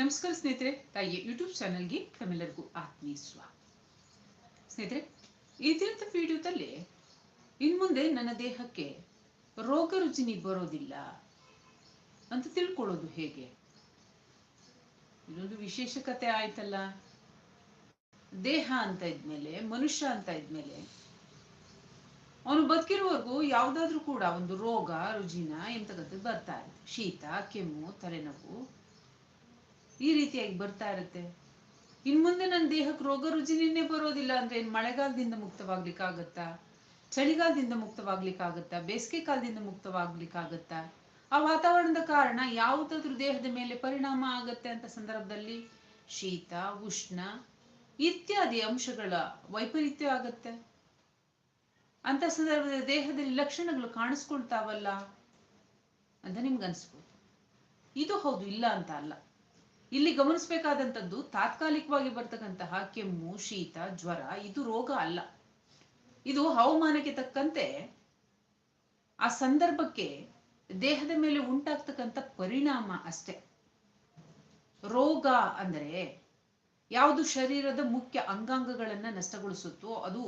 ನಮಸ್ಕಾರ ಸ್ನೇಹಿತರೆ, ತಾಯಿಯ ಯೂಟ್ಯೂಬ್ ಚಾನಲ್ಗೆ ತಮ್ಮೆಲ್ಲರಿಗೂ ಆತ್ಮೀಯ ಸ್ವಾಗತ. ಸ್ನೇಹಿತರೆ, ಈ ದಿನದ ವಿಡಿಯೋದಲ್ಲಿ ಇನ್ಮುಂದೆ ನನ್ನ ದೇಹಕ್ಕೆ ರೋಗ ರುಜಿನಿ ಬರೋದಿಲ್ಲ ಅಂತ ತಿಳ್ಕೊಳ್ಳೋದು ಹೇಗೆ? ಇದೊಂದು ವಿಶೇಷ ಕತೆ ಆಯ್ತಲ್ಲ. ದೇಹ ಅಂತ ಇದ್ಮೇಲೆ, ಮನುಷ್ಯ ಅಂತ ಇದ್ಮೇಲೆ ಅವನು ಬದುಕಿರುವವರೆಗೂ ಯಾವುದಾದ್ರೂ ಕೂಡ ಒಂದು ರೋಗ, ರುಜಿನ ಎಂತಕ್ಕಂಥದ್ದು ಬರ್ತಾ ಇರುತ್ತೆ. ಶೀತ, ಕೆಮ್ಮು, ತಲೆನೋವು ಈ ರೀತಿಯಾಗಿ ಬರ್ತಾ ಇರುತ್ತೆ. ಇನ್ ಮುಂದೆ ನನ್ನ ದೇಹಕ್ಕೆ ರೋಗ ರುಜಿನೇ ಬರೋದಿಲ್ಲ ಅಂದ್ರೆ ಏನ್ ಮಳೆಗಾಲದಿಂದ ಮುಕ್ತವಾಗ್ಲಿಕ್ಕಾಗತ್ತಾ? ಚಳಿಗಾಲದಿಂದ ಮುಕ್ತವಾಗ್ಲಿಕ್ಕಾಗತ್ತಾ? ಬೇಸಿಗೆ ಕಾಲದಿಂದ ಮುಕ್ತವಾಗ್ಲಿಕ್ಕಾಗತ್ತಾ? ಆ ವಾತಾವರಣದ ಕಾರಣ ಯಾವುದಾದ್ರೂ ದೇಹದ ಮೇಲೆ ಪರಿಣಾಮ ಆಗತ್ತೆ ಅಂತ ಸಂದರ್ಭದಲ್ಲಿ ಶೀತ, ಉಷ್ಣ ಇತ್ಯಾದಿ ಅಂಶಗಳ ವೈಪರೀತ್ಯ ಆಗತ್ತೆ. ಅಂತ ಸಂದರ್ಭದಲ್ಲಿ ದೇಹದಲ್ಲಿ ಲಕ್ಷಣಗಳು ಕಾಣಿಸ್ಕೊಳ್ತಾವಲ್ಲ ಅಂತ ನಿಮ್ಗೆ ಅನ್ಸ್ಬೋದು ಇದು ಹೌದು ಇಲ್ಲ ಅಂತ ಅಲ್ಲ. ಇಲ್ಲಿ ಗಮನಿಸಬೇಕಾದಂಥದ್ದು ತಾತ್ಕಾಲಿಕವಾಗಿ ಬರ್ತಕ್ಕಂತಹ ಕೆಮ್ಮು, ಶೀತ, ಜ್ವರ, ಇದು ರೋಗ ಅಲ್ಲ. ಇದು ಹವಾಮಾನಕ್ಕೆ ತಕ್ಕಂತೆ ಆ ಸಂದರ್ಭಕ್ಕೆ ದೇಹದ ಮೇಲೆ ಉಂಟಾಗ್ತಕ್ಕಂಥ ಪರಿಣಾಮ ಅಷ್ಟೆ. ರೋಗ ಅಂದರೆ ಯಾವುದು ಶರೀರದ ಮುಖ್ಯ ಅಂಗಾಂಗಗಳನ್ನ ನಷ್ಟಗೊಳಿಸುತ್ತೋ ಅದು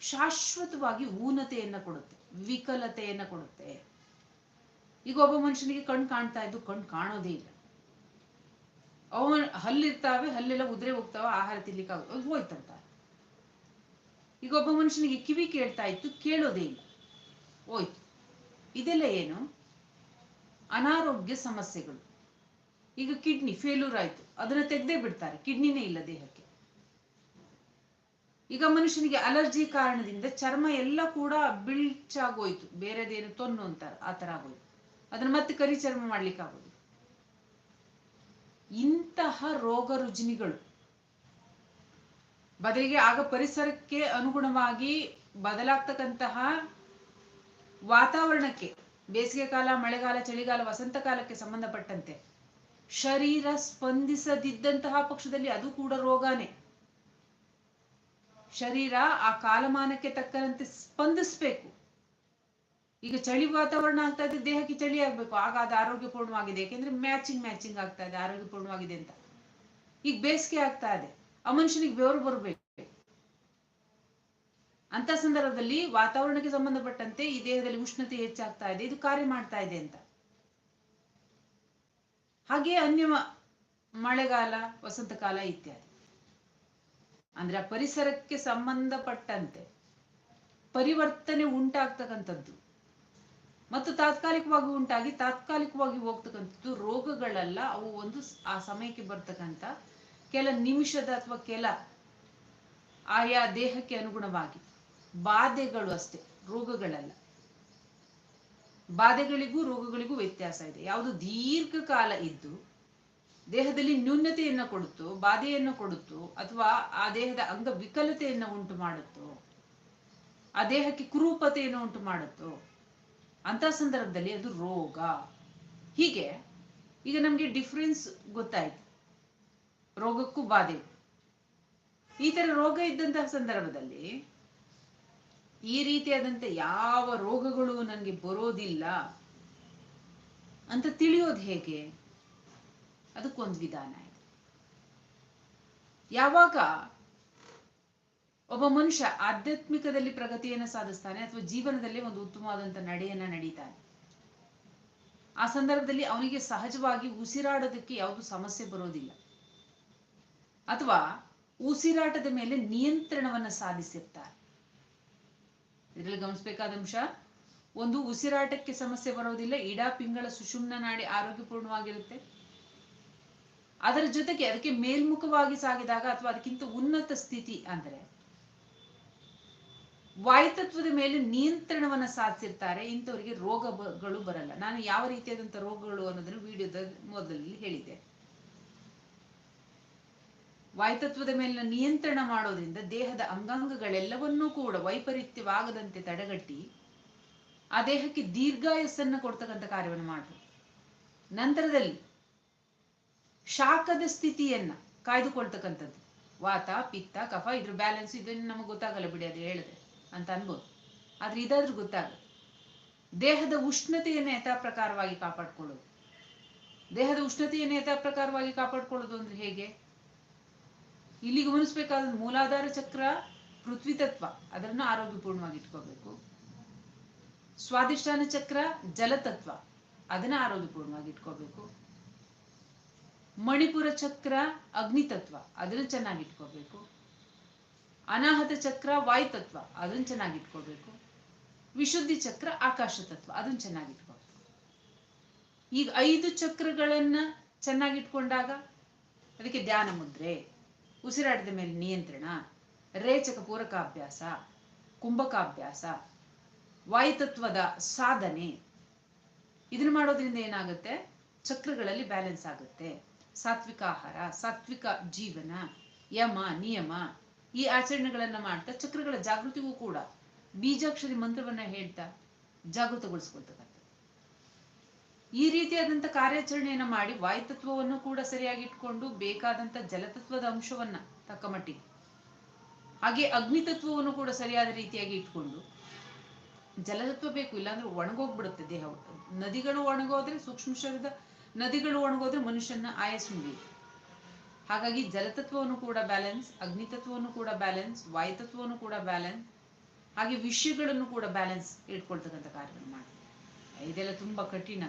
ಶಾಶ್ವತವಾಗಿ ಊನತೆಯನ್ನ ಕೊಡುತ್ತೆ, ವಿಕಲತೆಯನ್ನ ಕೊಡುತ್ತೆ. ಈಗ ಒಬ್ಬ ಮನುಷ್ಯನಿಗೆ ಕಣ್ ಕಾಣ್ತಾ ಇದ್ದು ಕಣ್ ಕಾಣೋದೇ ಇಲ್ಲ. ಅವನ್ ಹಲ್ಲಿರ್ತಾವೆ, ಹಲ್ಲೆಲ್ಲ ಉದ್ರೆ ಹೋಗ್ತಾವ, ಆಹಾರ ತಿನ್ಲಿಕ್ಕೆ ಅದು ಹೋಯ್ತಂತ. ಈಗ ಒಬ್ಬ ಮನುಷ್ಯನಿಗೆ ಕಿವಿ ಕೇಳ್ತಾ ಇತ್ತು, ಕೇಳೋದೇ ಇಲ್ಲ. ಹೋಯ್ತು. ಇದೆಲ್ಲ ಏನು? ಅನಾರೋಗ್ಯ ಸಮಸ್ಯೆಗಳು. ಈಗ ಕಿಡ್ನಿ ಫೇಲ್ಯೂರ್ ಆಯ್ತು. ಅದನ್ನ ತೆಗ್ದೇ ಬಿಡ್ತಾರೆ, ಕಿಡ್ನಿನೇ ಇಲ್ಲ ದೇಹಕ್ಕೆ. ಈಗ ಮನುಷ್ಯನಿಗೆ ಅಲರ್ಜಿ ಕಾರಣದಿಂದ ಚರ್ಮ ಎಲ್ಲ ಕೂಡ ಬಿಳ್ಚಾಗೋಯ್ತು. ಬೇರೆದೇನು ತೊನ್ನು ಅಂತಾರೆ, ಆ ತರ ಆಗೋಯ್ತು. ಅದನ್ನ ಮತ್ತೆ ಕರಿ ಚರ್ಮ ಮಾಡ್ಲಿಕ್ಕೆ ಆಗೋದು ಇಂತಹ ರೋಗ ರುಜಿನಿಗಳು ಬದಲಿಗೆ ಆಗ ಪರಿಸರಕ್ಕೆ ಅನುಗುಣವಾಗಿ ಬದಲಾಗ್ತಕ್ಕಂತಹ ವಾತಾವರಣಕ್ಕೆ, ಬೇಸಿಗೆ ಕಾಲ, ಮಳೆಗಾಲ, ಚಳಿಗಾಲ, ವಸಂತ ಕಾಲಕ್ಕೆ ಸಂಬಂಧಪಟ್ಟಂತೆ ಶರೀರ ಸ್ಪಂದಿಸದಿದ್ದಂತಹ ಪಕ್ಷದಲ್ಲಿ ಅದು ಕೂಡ ರೋಗಾನೇ. ಶರೀರ ಆ ಕಾಲಮಾನಕ್ಕೆ ತಕ್ಕಂತೆ ಸ್ಪಂದಿಸ್ಬೇಕು. ಈಗ ಚಳಿ ವಾತಾವರಣ ಆಗ್ತಾ ದೇಹಕ್ಕೆ ಚಳಿ ಆಗ್ಬೇಕು. ಆಗ ಅದು ಆರೋಗ್ಯಪೂರ್ಣವಾಗಿದೆ. ಯಾಕೆಂದ್ರೆ ಮ್ಯಾಚಿಂಗ್ ಮ್ಯಾಚಿಂಗ್ ಆಗ್ತಾ ಇದೆ, ಆರೋಗ್ಯಪೂರ್ಣವಾಗಿದೆ ಅಂತ. ಈಗ ಬೇಸಿಗೆ ಆಗ್ತಾ ಇದೆ. ಆ ಮನುಷ್ಯನಿಗೆ ಬೆವರು ಬರಬೇಕು. ಅಂತ ಸಂದರ್ಭದಲ್ಲಿ ವಾತಾವರಣಕ್ಕೆ ಸಂಬಂಧಪಟ್ಟಂತೆ ಈ ದೇಹದಲ್ಲಿ ಉಷ್ಣತೆ ಹೆಚ್ಚಾಗ್ತಾ ಇದೆ. ಇದು ಕಾರ್ಯ ಮಾಡ್ತಾ ಇದೆ ಅಂತ. ಹಾಗೆ ಅನ್ಯ ಮಳೆಗಾಲ ವಸಂತ ಕಾಲ ಇತ್ಯಾದಿ. ಅಂದ್ರೆ ಪರಿಸರಕ್ಕೆ ಸಂಬಂಧಪಟ್ಟಂತೆ ಪರಿವರ್ತನೆ ಉಂಟಾಗ್ತಕ್ಕಂಥದ್ದು. ಮತ್ತು ತಾತ್ಕಾಲಿಕವಾಗಿ ಉಂಟಾಗಿ ತಾತ್ಕಾಲಿಕವಾಗಿ ಹೋಗ್ತಕ್ಕಂಥದ್ದು ರೋಗಗಳಲ್ಲ, ಅವು ಒಂದು ಆ ಸಮಯಕ್ಕೆ ಬರ್ತಕ್ಕಂಥ ಕೆಲ ನಿಮಿಷದ ಅಥವಾ ಕೆಲ ಆಯಾ ದೇಹಕ್ಕೆ ಅನುಗುಣವಾಗಿ ಬಾಧೆಗಳು ಅಷ್ಟೇ, ರೋಗಗಳಲ್ಲ. ಬಾಧೆಗಳಿಗೂ ರೋಗಗಳಿಗೂ ವ್ಯತ್ಯಾಸ ಇದೆ. ಯಾವುದು ದೀರ್ಘಕಾಲ ಇದ್ದು, ದೇಹದಲ್ಲಿ ನ್ಯೂನತೆಯನ್ನು ಕೊಡುತ್ತೋ, ಬಾಧೆಯನ್ನು ಕೊಡುತ್ತೋ, ಅಥವಾ ಆ ದೇಹದ ಅಂಗ ವಿಕಲತೆಯನ್ನು ಉಂಟು ಮಾಡುತ್ತೋ, ಆ ದೇಹಕ್ಕೆ ಕುರೂಪತೆಯನ್ನು ಉಂಟು ಮಾಡುತ್ತೋ ಅಂತ ಸಂದರ್ಭದಲ್ಲಿ ಅದು ರೋಗ. ಹೀಗೆ ಈಗ ನಮ್ಗೆ ಡಿಫ್ರೆನ್ಸ್ ಗೊತ್ತಾಯ್ತು. ರೋಗಕ್ಕೂ ಬಾಧೆ. ಈ ಥರ ರೋಗ ಇದ್ದಂತಹ ಸಂದರ್ಭದಲ್ಲಿ ಈ ರೀತಿಯಾದಂತ ಯಾವ ರೋಗಗಳು ನನಗೆ ಬರೋದಿಲ್ಲ ಅಂತ ತಿಳಿಯೋದು ಹೇಗೆ? ಅದಕ್ಕೊಂದು ವಿಧಾನ ಇದೆ ಯಾವಾಗ ಒಬ್ಬ ಮನುಷ್ಯ ಆಧ್ಯಾತ್ಮಿಕದಲ್ಲಿ ಪ್ರಗತಿಯನ್ನು ಸಾಧಿಸ್ತಾನೆ ಅಥವಾ ಜೀವನದಲ್ಲಿ ಒಂದು ಉತ್ತಮವಾದಂತ ನಡೆಯನ್ನ ನಡೀತಾನೆ. ಆ ಸಂದರ್ಭದಲ್ಲಿ ಅವನಿಗೆ ಸಹಜವಾಗಿ ಉಸಿರಾಡೋದಕ್ಕೆ ಯಾವುದು ಸಮಸ್ಯೆ ಬರೋದಿಲ್ಲ. ಅಥವಾ ಉಸಿರಾಟದ ಮೇಲೆ ನಿಯಂತ್ರಣವನ್ನ ಸಾಧಿಸಿರ್ತಾರೆ. ಇದರಲ್ಲಿ ಗಮನಿಸಬೇಕಾದ ಅಂಶ, ಒಂದು ಉಸಿರಾಟಕ್ಕೆ ಸಮಸ್ಯೆ ಬರೋದಿಲ್ಲ, ಇಡಾ ಪಿಂಗಳ ಸುಷುಮ್ನ ನಾಡಿ ಆರೋಗ್ಯಪೂರ್ಣವಾಗಿರುತ್ತೆ. ಅದರ ಜೊತೆಗೆ ಅದಕ್ಕೆ ಮೇಲ್ಮುಖವಾಗಿ ಸಾಗಿದಾಗ ಅಥವಾ ಅದಕ್ಕಿಂತ ಉನ್ನತ ಸ್ಥಿತಿ ಅಂದ್ರೆ ವಾಯುತತ್ವದ ಮೇಲೆ ನಿಯಂತ್ರಣವನ್ನ ಸಾಧಿಸಿರ್ತಾರೆ, ಇಂಥವರಿಗೆ ರೋಗಗಳು ಬರಲ್ಲ. ನಾನು ಯಾವ ರೀತಿಯಾದಂಥ ರೋಗಗಳು ಅನ್ನೋದನ್ನು ವಿಡಿಯೋದ ಮೊದಲಲ್ಲಿ ಹೇಳಿದ್ದೆ ವಾಯುತತ್ವದ ಮೇಲಿನ ನಿಯಂತ್ರಣ ಮಾಡೋದ್ರಿಂದ ದೇಹದ ಅಂಗಾಂಗಗಳೆಲ್ಲವನ್ನೂ ಕೂಡ ವೈಪರೀತ್ಯವಾಗದಂತೆ ತಡೆಗಟ್ಟಿ, ಆ ದೇಹಕ್ಕೆ ದೀರ್ಘಾಯಸ್ಸನ್ನ ಕೊಡ್ತಕ್ಕಂಥ ಕಾರ್ಯವನ್ನು ಮಾಡ್ರು ನಂತರದಲ್ಲಿ ಶಾಖದ ಸ್ಥಿತಿಯನ್ನ ಕಾಯ್ದುಕೊಳ್ತಕ್ಕಂಥದ್ದು. ವಾತ, ಪಿತ್ತ, ಕಫ, ಇದ್ರ ಬ್ಯಾಲೆನ್ಸ್ ಇದನ್ನು ನಮಗೆ ಗೊತ್ತಾಗಲ್ಲ ಬಿಡಿ, ಅದು ಹೇಳಿದ್ರೆ. ಅಂತ ಅನ್ಬೋದು. ಆದ್ರೆ ಇದಾದ್ರೂ ಗೊತ್ತಾಗುತ್ತೆ ದೇಹದ ಉಷ್ಣತೆಯನ್ನು ಯಥಾ ಪ್ರಕಾರವಾಗಿ ಕಾಪಾಡ್ಕೊಳ್ಳೋದು. ದೇಹದ ಉಷ್ಣತೆಯನ್ನು ಯಥಾ ಪ್ರಕಾರವಾಗಿ ಕಾಪಾಡ್ಕೊಳ್ಳೋದು ಅಂದ್ರೆ ಹೇಗೆ? ಇಲ್ಲಿ ಗಮನಿಸ್ಬೇಕಾದ ಮೂಲಾಧಾರ ಚಕ್ರ, ಪೃಥ್ವಿ ತತ್ವ ಅದನ್ನು ಆರೋಗ್ಯಪೂರ್ಣವಾಗಿ ಇಟ್ಕೋಬೇಕು. ಸ್ವಾದಿಷ್ಠಾನ ಚಕ್ರ ಜಲತತ್ವ ಅದನ್ನ ಆರೋಗ್ಯಪೂರ್ಣವಾಗಿ ಇಟ್ಕೋಬೇಕು. ಮಣಿಪುರ ಚಕ್ರ, ಅಗ್ನಿ ತತ್ವ, ಅದನ್ನ ಚೆನ್ನಾಗಿ ಇಟ್ಕೋಬೇಕು. ಅನಾಹತ ಚಕ್ರ, ವಾಯು ತತ್ವ, ಅದನ್ನ ಚೆನ್ನಾಗಿ ಇಟ್ಕೊಳ್ಬೇಕು. ವಿಶುದ್ಧಿ ಚಕ್ರ, ಆಕಾಶ ತತ್ವ, ಅದನ್ನ ಚೆನ್ನಾಗಿ ಇಟ್ಕೊಳ್ಬೇಕು. ಈಗ ಐದು ಚಕ್ರಗಳನ್ನ ಚೆನ್ನಾಗಿ ಇಟ್ಕೊಂಡಾಗ ಅದಕ್ಕೆ ಧ್ಯಾನ ಮುದ್ರೆ, ಉಸಿರಾಟದ ಮೇಲೆ ನಿಯಂತ್ರಣ, ರೇಚಕ ಪೂರಕಾಭ್ಯಾಸ, ಕುಂಭಕಾಭ್ಯಾಸ ವಾಯುತತ್ವದ ಸಾಧನೆ. ಇದನ್ನ ಮಾಡೋದ್ರಿಂದ ಏನಾಗುತ್ತೆ? ಚಕ್ರಗಳಲ್ಲಿ ಬ್ಯಾಲೆನ್ಸ್ ಆಗುತ್ತೆ. ಸಾತ್ವಿಕ ಆಹಾರ, ಸಾತ್ವಿಕ ಜೀವನ, ಯಮ, ನಿಯಮ ಈ ಆಚರಣೆಗಳನ್ನ ಮಾಡ್ತಾ ಚಕ್ರಗಳ ಜಾಗೃತಿಗೂ ಕೂಡ ಬೀಜಾಕ್ಷರಿ ಮಂತ್ರವನ್ನ ಹೇಳ್ತಾ ಜಾಗೃತಗೊಳಿಸ್ಕೊಳ್ತಕ್ಕಂಥ ಈ ರೀತಿಯಾದಂತ ಕಾರ್ಯಾಚರಣೆಯನ್ನ ಮಾಡಿ ವಾಯುತತ್ವವನ್ನು ಕೂಡ ಸರಿಯಾಗಿ ಇಟ್ಕೊಂಡು ಬೇಕಾದಂತ ಜಲತತ್ವದ ಅಂಶವನ್ನ ತಕ್ಕ ಮಟ್ಟಿಗೆ, ಹಾಗೆ ಅಗ್ನಿತತ್ವವನ್ನು ಕೂಡ ಸರಿಯಾದ ರೀತಿಯಾಗಿ ಇಟ್ಕೊಂಡು ಜಲತತ್ವ ಬೇಕು, ಇಲ್ಲಾಂದ್ರೆ ಒಣಗೋಗ್ಬಿಡುತ್ತೆ ದೇಹ, ನದಿಗಳು ಒಣಗೋದ್ರೆ ಸೂಕ್ಷ್ಮ ಶರೀರದ ನದಿಗಳು ಒಣಗೋದ್ರೆ ಮನುಷ್ಯನ ಆಯಸ್ ಮುಗಿಯುತ್ತೆ. ಹಾಗಾಗಿ ಜಲತತ್ವವನ್ನು ಕೂಡ ಬ್ಯಾಲೆನ್ಸ್ ಅಗ್ನಿತತ್ವವನ್ನು ಕೂಡ ಬ್ಯಾಲೆನ್ಸ್ ವಾಯುತತ್ವವನ್ನು ಕೂಡ ಬ್ಯಾಲೆನ್ಸ್ ಹಾಗೆ ವಿಷಯಗಳನ್ನು ಕೂಡ ಬ್ಯಾಲೆನ್ಸ್ ಇಟ್ಕೊಳ್ತಕ್ಕಂಥ ಕಾರ್ಯವನ್ನು ಮಾಡಿ ಇದೆಲ್ಲ ತುಂಬಾ ಕಠಿಣ.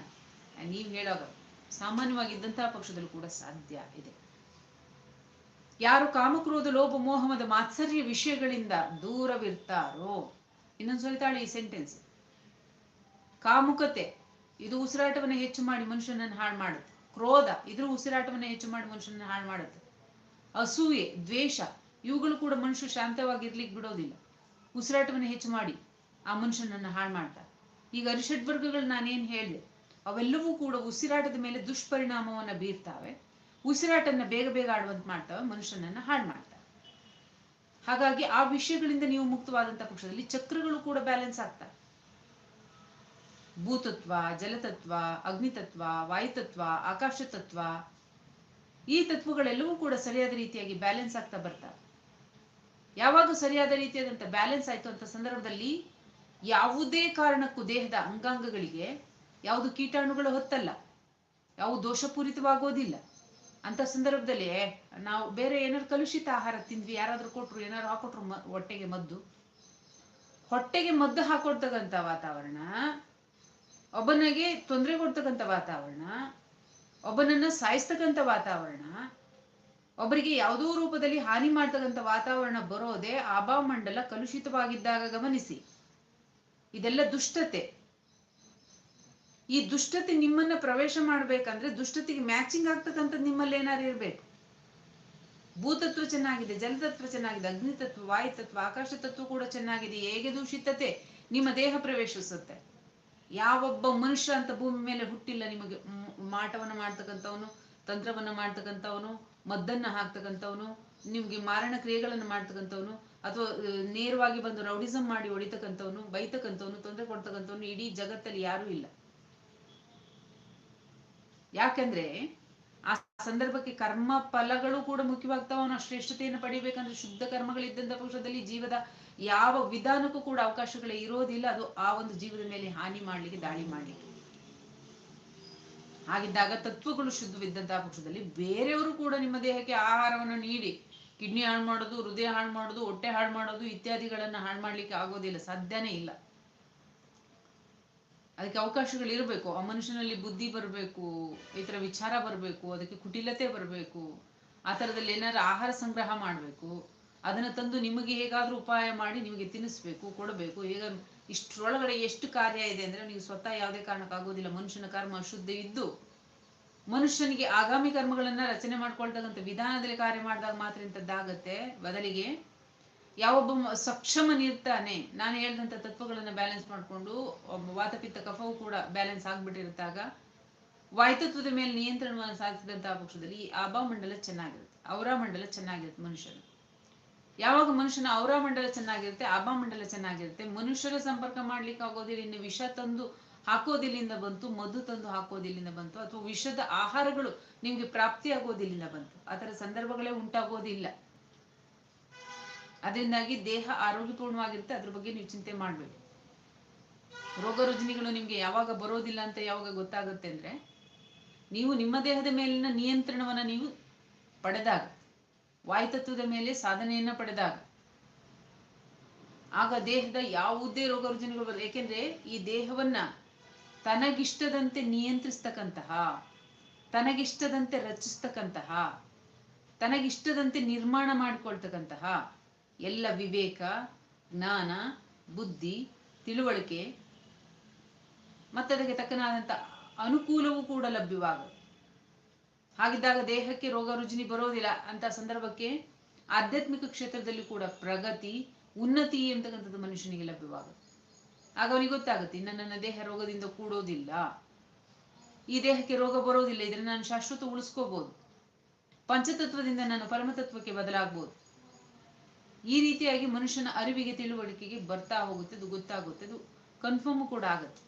ನೀವು ಹೇಳೋಗ ಸಾಮಾನ್ಯವಾಗಿದ್ದಂತಹ ಪಕ್ಷದಲ್ಲೂ ಕೂಡ ಸಾಧ್ಯ ಇದೆ. ಯಾರು ಕಾಮಕ್ರೋಧ, ಲೋಭ, ಮೋಹಮದ ಮಾತ್ಸರ್ಯ ವಿಷಯಗಳಿಂದ ದೂರವಿರ್ತಾರೋ? ಇನ್ನೊಂದ್ಸಲಿ ತಾಳಿ ಈ ಸೆಂಟೆನ್ಸ್ ಕಾಮುಕತೆ, ಇದು ಉಸಿರಾಟವನ್ನು ಹೆಚ್ಚು ಮಾಡಿ ಮನುಷ್ಯನನ್ನು ಹಾಳು ಮಾಡುತ್ತೆ. ಕ್ರೋಧ, ಇದ್ರ ಉಸಿರಾಟವನ್ನು ಹೆಚ್ಚು ಮಾಡಿ ಮನುಷ್ಯನ ಹಾಳು ಮಾಡುತ್ತೆ. ಅಸೂಯೆ, ದ್ವೇಷ, ಇವುಗಳು ಕೂಡ ಮನುಷ್ಯ ಶಾಂತವಾಗಿರ್ಲಿಕ್ಕೆ ಬಿಡೋದಿಲ್ಲ. ಉಸಿರಾಟವನ್ನು ಹೆಚ್ಚು ಮಾಡಿ ಆ ಮನುಷ್ಯನನ್ನು ಹಾಳು ಮಾಡ್ತಾರೆ. ಈಗ ಅರಿಷಡ್ ವರ್ಗಗಳು ನಾನೇನ್ ಹೇಳಿದೆ, ಅವೆಲ್ಲವೂ ಕೂಡ ಉಸಿರಾಟದ ಮೇಲೆ ದುಷ್ಪರಿಣಾಮವನ್ನ ಬೀರ್ತಾವೆ. ಉಸಿರಾಟನ್ನ ಬೇಗ ಬೇಗ ಆಡುವಂತ ಮಾಡ್ತಾವೆ, ಮನುಷ್ಯನನ್ನ ಹಾಳು ಮಾಡ್ತಾರೆ. ಹಾಗಾಗಿ ಆ ವಿಷಯಗಳಿಂದ ನೀವು ಮುಕ್ತವಾದಂತಹ ಪಕ್ಷದಲ್ಲಿ ಚಕ್ರಗಳು ಕೂಡ ಬ್ಯಾಲೆನ್ಸ್ ಆಗ್ತವೆ ಭೂತತ್ವ, ಜಲತತ್ವ, ಅಗ್ನಿತತ್ವ, ವಾಯುತತ್ವ ಆಕಾಶ ತತ್ವ ಈ ತತ್ವಗಳೆಲ್ಲವೂ ಕೂಡ ಸರಿಯಾದ ರೀತಿಯಾಗಿ ಬ್ಯಾಲೆನ್ಸ್ ಆಗ್ತಾ ಬರ್ತಾ. ಯಾವಾಗ ಸರಿಯಾದ ರೀತಿಯಾದಂತ ಬ್ಯಾಲೆನ್ಸ್ ಆಯ್ತು ಅಂತ ಸಂದರ್ಭದಲ್ಲಿ ಯಾವುದೇ ಕಾರಣಕ್ಕೂ ದೇಹದ ಅಂಗಾಂಗಗಳಿಗೆ ಯಾವುದು ಕೀಟಾಣುಗಳು ಹೊತ್ತಲ್ಲ ಯಾವ ದೋಷಪೂರಿತವಾಗೋದಿಲ್ಲ. ಅಂತ ಸಂದರ್ಭದಲ್ಲಿ ನಾವು ಬೇರೆ ಏನಾದ್ರು ಕಲುಷಿತ ಆಹಾರ ತಿಂದ್ವಿ, ಯಾರಾದ್ರೂ ಕೊಟ್ರು, ಏನಾದ್ರು ಹಾಕೊಟ್ರು ಹೊಟ್ಟೆಗೆ ಮದ್ದು. ಹೊಟ್ಟೆಗೆ ಮದ್ದು ಹಾಕೊಡ್ತಕ್ಕಂಥ ವಾತಾವರಣ ಒಬ್ಬನಿಗೆ ತೊಂದರೆ ಕೊಡ್ತಕ್ಕಂಥ ವಾತಾವರಣ, ಒಬ್ಬನನ್ನ ಸಾಯಿಸ್ತಕ್ಕಂಥ ವಾತಾವರಣ, ಒಬ್ಬರಿಗೆ ಯಾವುದೋ ರೂಪದಲ್ಲಿ ಹಾನಿ ಮಾಡ್ತಕ್ಕಂಥ ವಾತಾವರಣ ಬರೋದೇ ಆಭಾಮಂಡಲ ಕಲುಷಿತವಾಗಿದ್ದಾಗ ಗಮನಿಸಿ. ಇದೆಲ್ಲ ದುಷ್ಟತೆ. ಈ ದುಷ್ಟತೆ ನಿಮ್ಮನ್ನ ಪ್ರವೇಶ ಮಾಡ್ಬೇಕಂದ್ರೆ ದುಷ್ಟತೆಗೆ ಮ್ಯಾಚಿಂಗ್ ಆಗ್ತಕ್ಕಂಥದ್ದು ನಿಮ್ಮಲ್ಲಿ ಏನಾರು ಇರಬೇಕು. ಭೂತತ್ವ ಚೆನ್ನಾಗಿದೆ, ಜಲತತ್ವ ಚೆನ್ನಾಗಿದೆ, ಅಗ್ನಿತತ್ವ, ವಾಯುತತ್ವ ಆಕಾಶ ತತ್ವ ಕೂಡ ಚೆನ್ನಾಗಿದೆ, ಹೇಗೆ ದೂಷಿತತೆ? ನಿಮ್ಮ ದೇಹ ಪ್ರವೇಶಿಸುತ್ತೆ. ಯಾವೊಬ್ಬ ಮನುಷ್ಯ ಅಂತ ಭೂಮಿ ಮೇಲೆ ಹುಟ್ಟಿಲ್ಲ ನಿಮಗೆ. ಮಾಟವನ್ನ ಮಾಡ್ತಕ್ಕಂಥವನು, ತಂತ್ರವನ್ನ ಮಾಡ್ತಕ್ಕಂಥವನು, ಮದ್ದನ್ನ ಹಾಕ್ತಕ್ಕಂಥವನು, ನಿಮ್ಗೆ ಮಾರಣ ಕ್ರಿಯೆಗಳನ್ನು ಮಾಡ್ತಕ್ಕಂಥವನು, ಅಥವಾ ನೇರವಾಗಿ ಬಂದು ರೌಡಿಸಂ ಮಾಡಿ ಹೊಡಿತಕ್ಕಂಥವನು ಬೈತಕ್ಕಂಥವನು, ತೊಂದರೆ ಕೊಡ್ತಕ್ಕಂಥವನು, ಇಡೀ ಜಗತ್ತಲ್ಲಿ ಯಾರೂ ಇಲ್ಲ. ಯಾಕಂದ್ರೆ ಸಂದರ್ಭಕ್ಕೆ ಕರ್ಮ ಫಲಗಳು ಕೂಡ ಮುಖ್ಯವಾಗ್ತಾವ. ಅವನು ಶ್ರೇಷ್ಠತೆಯನ್ನು ಪಡಿಬೇಕಂದ್ರೆ ಶುದ್ಧ ಕರ್ಮಗಳಿದ್ದಂತ ಪಕ್ಷದಲ್ಲಿ ಜೀವದ ಯಾವ ವಿಧಾನಕ್ಕೂ ಕೂಡ ಅವಕಾಶಗಳೇ ಇರೋದಿಲ್ಲ. ಅದು ಆ ಒಂದು ಜೀವದ ಮೇಲೆ ಹಾನಿ ಮಾಡ್ಲಿಕ್ಕೆ, ದಾಳಿ ಮಾಡ್ಲಿಕ್ಕೆ. ಹಾಗಿದ್ದಾಗ ತತ್ವಗಳು ಶುದ್ಧವಿದ್ದಂತಹ ಪಕ್ಷದಲ್ಲಿ ಬೇರೆಯವರು ಕೂಡ ನಿಮ್ಮ ದೇಹಕ್ಕೆ ಆಹಾರವನ್ನು ನೀಡಿ, ಕಿಡ್ನಿ ಹಾಳು ಮಾಡೋದು, ಹೃದಯ ಹಾಳು ಮಾಡೋದು, ಹೊಟ್ಟೆ ಹಾಳು ಮಾಡೋದು ಇತ್ಯಾದಿಗಳನ್ನ ಹಾಳು ಮಾಡ್ಲಿಕ್ಕೆ ಆಗೋದಿಲ್ಲ. ಸಾಧ್ಯನೇ ಇಲ್ಲ. ಅದಕ್ಕೆ ಅವಕಾಶಗಳು ಇರಬೇಕು, ಆ ಮನುಷ್ಯನಲ್ಲಿ ಬುದ್ಧಿ ಬರಬೇಕು, ಈ ಥರ ವಿಚಾರ ಬರಬೇಕು, ಅದಕ್ಕೆ ಕುಟಿಲತೆ ಬರಬೇಕು, ಆ ಥರದಲ್ಲಿ ಏನಾದ್ರು ಆಹಾರ ಸಂಗ್ರಹ ಮಾಡಬೇಕು, ಅದನ್ನ ತಂದು ನಿಮಗೆ ಹೇಗಾದರೂ ಉಪಾಯ ಮಾಡಿ ನಿಮಗೆ ತಿನ್ನಿಸ್ಬೇಕು, ಕೊಡಬೇಕು. ಈಗ ಇಷ್ಟರೊಳಗಡೆ ಎಷ್ಟು ಕಾರ್ಯ ಇದೆ ಅಂದ್ರೆ ನೀವು ಸ್ವತಃ ಯಾವುದೇ ಕಾರಣಕ್ಕಾಗೋದಿಲ್ಲ. ಮನುಷ್ಯನ ಕರ್ಮ ಅಶುದ್ಧ ಇದ್ದು, ಮನುಷ್ಯನಿಗೆ ಆಗಾಮಿ ಕರ್ಮಗಳನ್ನು ರಚನೆ ಮಾಡ್ಕೊಳ್ತಕ್ಕಂಥ ವಿಧಾನದಲ್ಲಿ ಕಾರ್ಯ ಮಾಡಿದಾಗ ಮಾತ್ರ ಇಂಥದ್ದಾಗತ್ತೆ. ಬದಲಿಗೆ ಯಾವೊಬ್ಬ ಸಕ್ಷಮನಿರ್ತಾನೆ ನಾನು ಹೇಳಿದಂಥ ತತ್ವಗಳನ್ನ ಬ್ಯಾಲೆನ್ಸ್ ಮಾಡಿಕೊಂಡು ವಾತಪಿತ್ತ ಕಫವು ಕೂಡ ಬ್ಯಾಲೆನ್ಸ್ ಆಗ್ಬಿಟ್ಟಿರುತ್ತಾಗ, ವಾಯುತತ್ವದ ಮೇಲೆ ನಿಯಂತ್ರಣವನ್ನು ಸಾಧಿಸಿದಂತಹ ಪಕ್ಷದಲ್ಲಿ ಈ ಆಭಾ ಮಂಡಲ ಚೆನ್ನಾಗಿರುತ್ತೆ. ಔರಾ ಮಂಡಲ ಚೆನ್ನಾಗಿರುತ್ತೆ ಮನುಷ್ಯನ. ಯಾವಾಗ ಮನುಷ್ಯನ ಔರಾ ಮಂಡಲ ಚೆನ್ನಾಗಿರುತ್ತೆ, ಆಭಾ ಮಂಡಲ ಚೆನ್ನಾಗಿರುತ್ತೆ. ಮನುಷ್ಯರ ಸಂಪರ್ಕ ಮಾಡ್ಲಿಕ್ಕೆ ಆಗೋದಿಲ್ಲ, ಇನ್ನು ವಿಷ ತಂದು ಹಾಕೋದಿಲ್ಲಿಂದ ಬಂತು, ಮದ್ದು ತಂದು ಹಾಕೋದಿಲ್ಲಿಂದ ಬಂತು, ಅಥವಾ ವಿಷದ ಆಹಾರಗಳು ನಿಮ್ಗೆ ಪ್ರಾಪ್ತಿ ಆಗೋದಿಲ್ಲಿಂದ ಬಂತು. ಆ ಥರ ಸಂದರ್ಭಗಳೇ ಉಂಟಾಗೋದಿಲ್ಲ. ಅದರಿಂದಾಗಿ ದೇಹ ಆರೋಗ್ಯಪೂರ್ಣವಾಗಿರುತ್ತೆ, ಅದ್ರ ಬಗ್ಗೆ ನೀವು ಚಿಂತೆ ಮಾಡಬೇಡಿ. ರೋಗ ರುಜಿನಿಗಳು ನಿಮ್ಗೆ ಯಾವಾಗ ಬರೋದಿಲ್ಲ ಅಂತ ಯಾವಾಗ ಗೊತ್ತಾಗುತ್ತೆ ಅಂದ್ರೆ, ನೀವು ನಿಮ್ಮ ದೇಹದ ಮೇಲಿನ ನಿಯಂತ್ರಣವನ್ನ ನೀವು ಪಡೆದಾಗ, ವಾಯುತತ್ವದ ಮೇಲೆ ಸಾಧನೆಯನ್ನ ಪಡೆದಾಗ, ಆಗ ದೇಹದ ಯಾವುದೇ ರೋಗ ರುಜಿನಗಳು ಬರಲ್ಲ. ಏಕೆಂದ್ರೆ ಈ ದೇಹವನ್ನ ತನಗಿಷ್ಟದಂತೆ ನಿಯಂತ್ರಿಸ್ತಕ್ಕಂತಹ, ತನಗಿಷ್ಟದಂತೆ ರಚಿಸ್ತಕ್ಕಂತಹ, ತನಗಿಷ್ಟದಂತೆ ನಿರ್ಮಾಣ ಮಾಡಿಕೊಳ್ತಕ್ಕಂತಹ ಎಲ್ಲ ವಿವೇಕ, ಜ್ಞಾನ, ಬುದ್ಧಿ, ತಿಳುವಳಿಕೆ, ಮತ್ತದಕ್ಕೆ ತಕ್ಕನಾದಂಥ ಅನುಕೂಲವೂ ಕೂಡ ಲಭ್ಯವಾಗುತ್ತೆ ಹಾಗಿದ್ದಾಗ ದೇಹಕ್ಕೆ ರೋಗ ರುಜಿನಿ ಬರೋದಿಲ್ಲ ಅಂತ ಸಂದರ್ಭಕ್ಕೆ ಆಧ್ಯಾತ್ಮಿಕ ಕ್ಷೇತ್ರದಲ್ಲಿ ಕೂಡ ಪ್ರಗತಿ, ಉನ್ನತಿ ಅಂತಕ್ಕಂಥದ್ದು ಮನುಷ್ಯನಿಗೆ ಲಭ್ಯವಾಗುತ್ತೆ ಆಗ ಅವನಿಗೆ ಗೊತ್ತಾಗುತ್ತೆ, ಇನ್ನು ನನ್ನ ದೇಹ ರೋಗದಿಂದ ಕೂಡೋದಿಲ್ಲ. ಈ ದೇಹಕ್ಕೆ ರೋಗ ಬರೋದಿಲ್ಲ, ಇದ್ರೆ ನಾನು ಶಾಶ್ವತ ಉಳಿಸ್ಕೋಬಹುದು ಪಂಚತತ್ವದಿಂದ ನಾನು ಪರಮತತ್ವಕ್ಕೆ ಬದಲಾಗ್ಬೋದು. ಈ ರೀತಿಯಾಗಿ ಮನುಷ್ಯನ ಅರಿವಿಗೆ, ತಿಳುವಳಿಕೆಗೆ ಬರ್ತಾ ಹೋಗುತ್ತೆ, ಅದು ಗೊತ್ತಾಗುತ್ತೆ, ಅದು ಕನ್ಫರ್ಮ್ ಕೂಡ ಆಗುತ್ತೆ.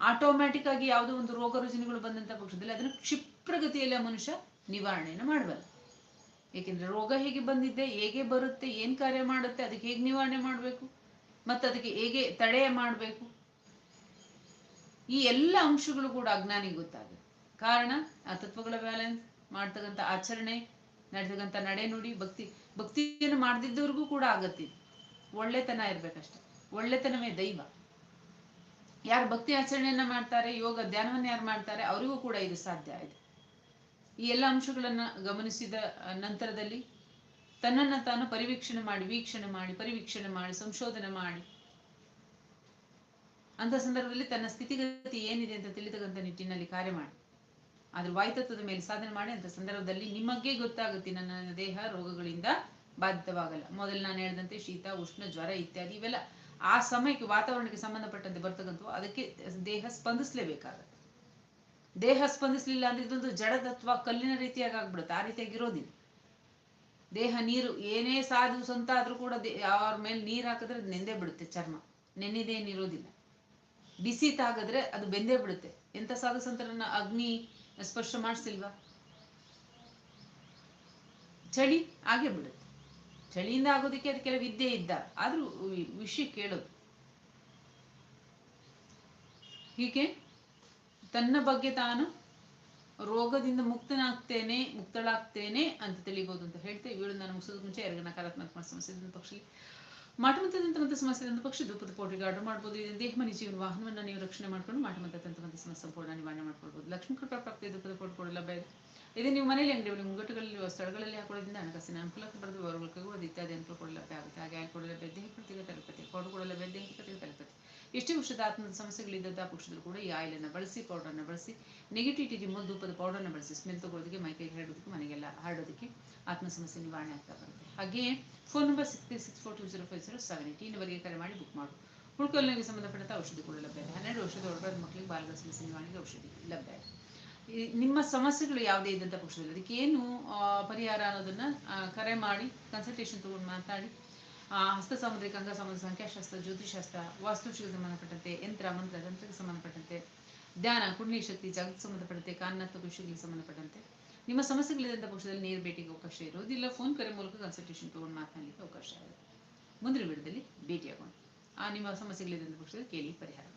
ಆಟೋಮ್ಯಾಟಿಕ್ ಆಗಿ ಯಾವುದೋ ಒಂದು ರೋಗ ರುಜಿನಗಳು ಬಂದಂತ ಪಕ್ಷದಲ್ಲಿ ಅದನ್ನು ಕ್ಷಿಪ್ರಗತಿಯಲ್ಲಿ ಮನುಷ್ಯ ನಿವಾರಣೆಯನ್ನು ಮಾಡಬಲ್ಲ. ಏಕೆಂದ್ರೆ ರೋಗ ಹೇಗೆ ಬಂದಿದೆ, ಹೇಗೆ ಬರುತ್ತೆ, ಏನ್ ಕಾರ್ಯ ಮಾಡುತ್ತೆ, ಅದಕ್ಕೆ ಹೇಗೆ ನಿವಾರಣೆ ಮಾಡಬೇಕು, ಮತ್ತು ಅದಕ್ಕೆ ಹೇಗೆ ತಡೆ ಮಾಡಬೇಕು. ಈ ಎಲ್ಲ ಅಂಶಗಳು ಕೂಡ ಅಜ್ಞಾನಿಗೆ ಗೊತ್ತಾಗುತ್ತೆ. ಕಾರಣ, ಆ ತತ್ವಗಳ ಬ್ಯಾಲೆನ್ಸ್ ಮಾಡ್ತಕ್ಕಂಥ ಆಚರಣೆ, ನಡೆತಕ್ಕಂಥ ನಡೆನುಡಿ, ಭಕ್ತಿ ಭಕ್ತಿಯನ್ನು ಮಾಡದಿದ್ದವ್ರಿಗೂ ಕೂಡ ಆಗತ್ತೆ. ಒಳ್ಳೆತನ ಇರ್ಬೇಕಷ್ಟೆ. ಒಳ್ಳೆತನವೇ ದೈವ. ಯಾರು ಭಕ್ತಿ ಆಚರಣೆಯನ್ನ ಮಾಡ್ತಾರೆ, ಯೋಗ ಧ್ಯಾನವನ್ನು ಯಾರು ಮಾಡ್ತಾರೆ, ಅವರಿಗೂ ಕೂಡ ಇದು ಸಾಧ್ಯ ಇದೆ. ಈ ಎಲ್ಲ ಅಂಶಗಳನ್ನ ಗಮನಿಸಿದ ನಂತರದಲ್ಲಿ ತನ್ನನ್ನ ತಾನು ಪರಿವೀಕ್ಷಣೆ ಮಾಡಿ, ವೀಕ್ಷಣೆ ಮಾಡಿ, ಪರಿವೀಕ್ಷಣೆ ಮಾಡಿ, ಸಂಶೋಧನೆ ಮಾಡಿ. ಅಂತ ಸಂದರ್ಭದಲ್ಲಿ ತನ್ನ ಸ್ಥಿತಿಗತಿ ಏನಿದೆ ಅಂತ ತಿಳಿತಕ್ಕಂಥ ನಿಟ್ಟಿನಲ್ಲಿ ಕಾರ್ಯ ಮಾಡಿ. ಆದ್ರೆ ವಾಯುತತ್ವದ ಮೇಲೆ ಸಾಧನೆ ಮಾಡಿ ಅಂತ ಸಂದರ್ಭದಲ್ಲಿ ನಿಮಗೆ ಗೊತ್ತಾಗುತ್ತೆ ನನ್ನ ದೇಹ ರೋಗಗಳಿಂದ ಬಾಧಿತವಾಗಲ್ಲ. ಮೊದಲು ನಾನು ಹೇಳಿದಂತೆ ಶೀತ, ಉಷ್ಣ, ಜ್ವರ ಇತ್ಯಾದಿ ಇವೆಲ್ಲ ಆ ಸಮಯಕ್ಕೆ ವಾತಾವರಣಕ್ಕೆ ಸಂಬಂಧಪಟ್ಟಂತೆ ಬರ್ತಕ್ಕಂಥ ಅದಕ್ಕೆ ದೇಹ ಸ್ಪಂದಿಸ್ಲೇಬೇಕಾಗತ್ತೆ. ದೇಹ ಸ್ಪಂದಿಸ್ಲಿಲ್ಲ ಅಂದ್ರೆ ಇದೊಂದು ಜಡತತ್ವ ಕಲ್ಲಿನ ರೀತಿಯಾಗಿ ಆಗ್ಬಿಡುತ್ತೆ. ಆ ರೀತಿಯಾಗಿ ಇರೋದಿಲ್ಲ. ದೇಹ ನೀರು ಏನೇ ಸಾಧು ಸ್ವಂತ ಆದ್ರೂ ಕೂಡ ಅವ್ರ ಮೇಲೆ ನೀರು ಹಾಕಿದ್ರೆ ನೆಂದೇ ಬಿಡುತ್ತೆ ಚರ್ಮ. ನೆನೆದೇನಿರೋದಿಲ್ಲ ಬಿಸಿ ತಾಗಿದ್ರೆ ಅದು ಬೆಂದೇ ಬಿಡುತ್ತೆ. ಎಂತ ಸಾಧು ಸಂತರನ್ನ ಅಗ್ನಿ ಸ್ಪರ್ಶ ಮಾಡಿಸಿಲ್ವಾ ಚಳಿ ಹಾಗೆ ಬಿಡುತ್ತೆ. ಚಳಿಯಿಂದ ಆಗೋದಕ್ಕೆ ಅದಕ್ಕೆಲ್ಲ ವಿದ್ಯೆ ಇದ್ದ, ಆದ್ರೂ ವಿಷಯ ಕೇಳೋದು. ಹೀಗೆ ತನ್ನ ಬಗ್ಗೆ ತಾನು ರೋಗದಿಂದ ಮುಕ್ತನಾಗ್ತೇನೆ, ಮುಕ್ತಳಾಗ್ತೇನೆ ಅಂತ ತಿಳಿಬಹುದು ಅಂತ ಹೇಳ್ತೇವೆ ಇವಳು ನಾನು ಮುಗಿಸೋದಕ್ಕೆ ಮುಂಚೆ ಎರಡು ನಕಾರಾತ್ಮಕ ಸಮಸ್ಯೆ ಇದ್ದಂಥ ಪಕ್ಷಿ ತಂತ್ರವಂತ ಸಮಸ್ಯೆ ಇದ್ದಂಥ ಪಕ್ಷ ಧೂಪದ ಪೌಡ್ರಿಗೆ ಆರ್ಡರ್ ದೇಹ ಮನಿ ಜೀವನ ವಾಹನವನ್ನು ನೀವು ರಕ್ಷಣೆ ಮಾಡ್ಕೊಂಡು ಮಾಟಮಂತ ತಂತ್ರವಂತ ಸಮಸ್ಯೆ ಸಂಪೂರ್ಣ ನಿವಾರಣೆ ಮಾಡ್ಕೊಳ್ಬೋದು. ಲಕ್ಷ್ಮೀ ಕೃಪಾ ಪ್ರಾಪ್ತಿ ಧೂಪದ ಪೌಡರ್ ಕೊಡಲು ಲಭ್ಯ ಇದೆ ನೀವು ಮನೆಯಲ್ಲಿ ಅಂಗಡಿ ಮುಂಗಟ್ಟುಗಳಲ್ಲಿ ಸ್ಥಳಗಳಲ್ಲಿ ಹಾಕೊಳ್ಳೋದ್ರಿಂದ ಹಣಕಾಸಿನ ಅನುಕೂಲಕ್ಕೆ ಬರೆದು ವರ್ಗಕ್ಕೂ ಅದು ಇತ್ಯಾದಿ ಅನುಕೂಲ ಕೊಡಲು ಲಭ್ಯ ಆಗುತ್ತೆ ಹಾಗೆ ಆಯ್ಕೊಳ್ಳಲು ಲಭ್ಯ ದೇಹ ಪ್ರತಿಗೆ ತಲುಪತಿ ಪೌಡರ್ ಕೊಡಲು ಲಭ್ಯ ದೇಹ ಪ್ರತಿಗೆ ತಲುಪತ್ತೆ. ಎಷ್ಟೇ ವರ್ಷದ ಆತ್ಮದ ಸಮಸ್ಯೆಗಳಿದ್ದಂಥ ಪಕ್ಷದಲ್ಲಿ ಕೂಡ ಈ ಆಯಿಲನ್ನು ಬಳಸಿ ಪೌಡರ್ನ ಬಳಸಿ ನೆಗೆಟಿವಿಟಿ ಪೌಡರ್ ಪೌಡರ್ನ ಬಳಸಿ ಸ್ಮೆಲ್ ತಗೊಳ್ಳೋದಕ್ಕೆ ಮೈಕೈಗೆ ಹರಡೋದಕ್ಕೆ, ಮನೆಗೆಲ್ಲ ಹರಡೋದಕ್ಕೆ ಆತ್ಮ ಸಮಸ್ಯೆ ನಿವಾರಣೆ ಆಗ್ತಾ ಬರುತ್ತೆ. ಹಾಗೆಯೇ phone number six three six four two zero five zero seven eight ನಂಬರ್ಗೆ ಕರೆ ಮಾಡಿ ಬುಕ್ ಮಾಡು. ಹುಳ್ಕೊಲ್ಲಿಗೆ ಸಂಬಂಧಪಟ್ಟ ಔಷಧಿ ಕೂಡ ಲಭ್ಯ ಇದೆ. ಹನ್ನೆರಡು ವರ್ಷದ ಒಳಗಡೆ ಮಕ್ಕಳಿಗೆ ಬಾಲಗಳ ಸಮಸ್ಯೆ ನಿವಾರಣೆಗೆ ಔಷಧಿ ಲಭ್ಯ ಇದೆ. ನಿಮ್ಮ ಸಮಸ್ಯೆಗಳು ಯಾವುದೇ ಇದ್ದಂಥ ಪಕ್ಷದಲ್ಲಿ ಅದಕ್ಕೇನು ಪರಿಹಾರ ಅನ್ನೋದನ್ನ ಕರೆ ಮಾಡಿ ಕನ್ಸಲ್ಟೇಷನ್ ತಗೊಂಡು ಮಾತಾಡಿ ಹಸ್ತ ಸಾಮುದ್ರಿಕ ಅಂಗ ಸಂಬಂಧ ಸಂಖ್ಯಾಶಾಸ್ತ್ರ ಜ್ಯೋತಿಷಾಸ್ತ್ರ ವಾಸ್ತುಶಿಗೆ ಸಂಬಂಧಪಟ್ಟಂತೆ, ಯಂತ್ರ, ಮಂತ್ರ ತಂತ್ರಕ್ಕೆ ಸಂಬಂಧಪಟ್ಟಂತೆ, ಧ್ಯಾನ, ಕುಂಡಲಿ ಶಕ್ತಿ ಜಗತ್ ಸಂಬಂಧಪಟ್ಟಂತೆ ಕಾನ್ನತ್ವ ವಿಷಯಗಳಿಗೆ ಸಂಬಂಧಪಟ್ಟಂತೆ. ನಿಮ್ಮ ಸಮಸ್ಯೆಗಳಿದ್ದಂಥ ಪಕ್ಷದಲ್ಲಿ ನೇರ ಭೇಟಿಗೆ ಅವಕಾಶ ಇರೋದಿಲ್ಲ ಫೋನ್ ಕರೆ ಮೂಲಕ ಕನ್ಸಲ್ಟೇಷನ್ ತಗೊಂಡು ಮಾತನಾಡಲಿಕ್ಕೆ ಅವಕಾಶ ಇದೆ ಮುಂದಿನ ವಿಡಿಯೋದಲ್ಲಿ ಭೇಟಿಯಾಗೋಣ. ಆ, ನಿಮ್ಮ ಸಮಸ್ಯೆಗಳಿದ್ದಂಥ ಪಕ್ಷದಲ್ಲಿ ಕೇಳಿ ಪರಿಹಾರ